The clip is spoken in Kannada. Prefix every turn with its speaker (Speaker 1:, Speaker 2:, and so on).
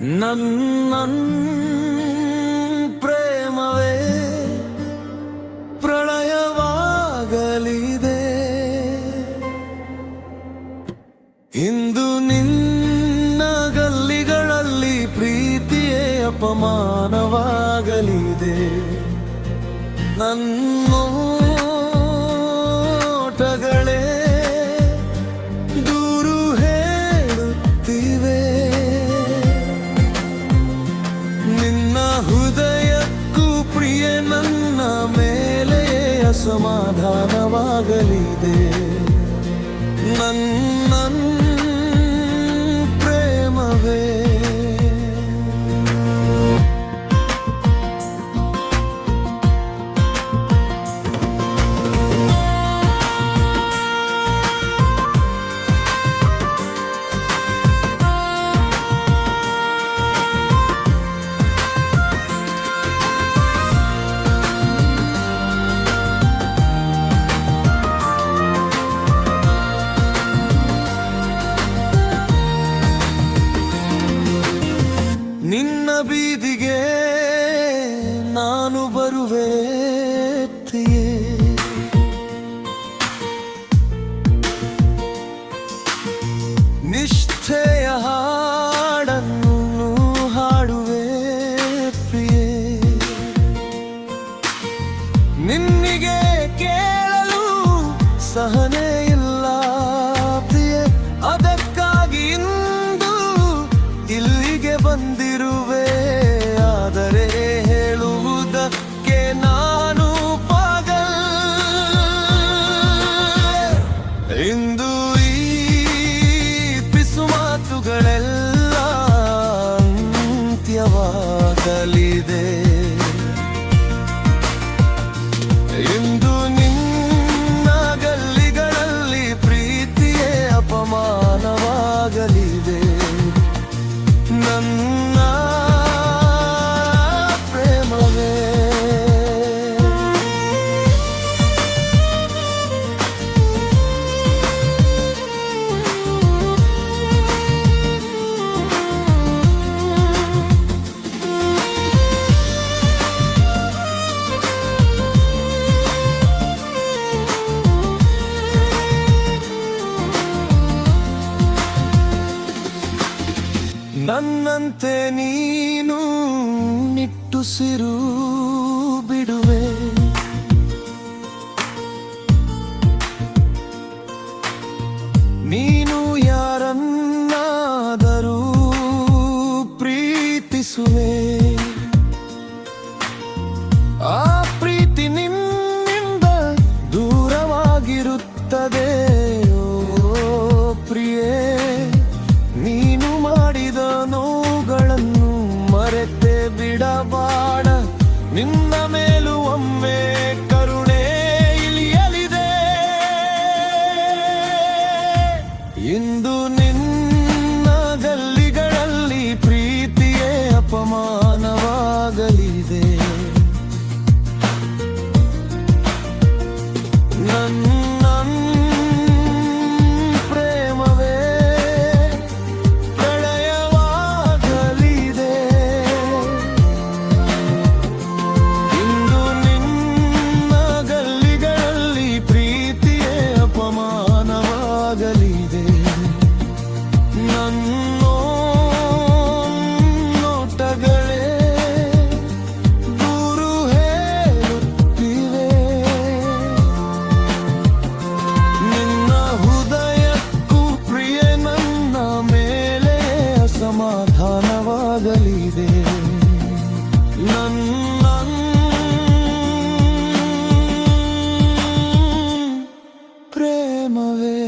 Speaker 1: ನನ್ನ ಪ್ರೇಮವೇ ಪ್ರಳಯವಾಗಲಿದೆ. ಇಂದು ನಿನ್ನ ಗಲ್ಲಿಗಳಲ್ಲಿ ಪ್ರೀತಿಯೇ ಅಪಮಾನವಾಗಲಿದೆ. ನನ್ನೋಟಗಳೇ ಅಸಮಾಧಾನವಾಗಲಿದೆ ನನ್ನ ನಾನು ಬರುವೆ. ನಿಷ್ಠೆಯ ಹಾಡನ್ನು ಹಾಡುವೆ ಪ್ರಿಯೆ ನಿನ್ನಿಗೆ ಕೇಳಲು ಸಹನೆ ಇಲ್ಲ ಪ್ರಿಯೆ. ಅದಕ್ಕಾಗಿ ಇಂದು ಇಲ್ಲಿಗೆ ಬಂದಿರುವೆ. ಇಂದು ಈ ಪಿಸು ಮಾತುಗಳೆಲ್ಲ ಅಂತ್ಯವಾಗಲಿದೆ. ಇಂದು ನಿನ್ನ ಗಲ್ಲಿಗಳಲ್ಲಿ ಪ್ರೀತಿಯೇ ಅಪಮಾನವಾಗಲಿದೆ ನನ್ನಂತೆ ನೀನು ನಿಟ್ಟುಸಿರು ಬಿಡುವೆ. ನೀನು ಯಾರನ್ನಾದರೂ ಪ್ರೀತಿಸುವೆ. ಪಾನವಾಗಲಿದೆ ನನ್ನ ಪ್ರೇಮವೇ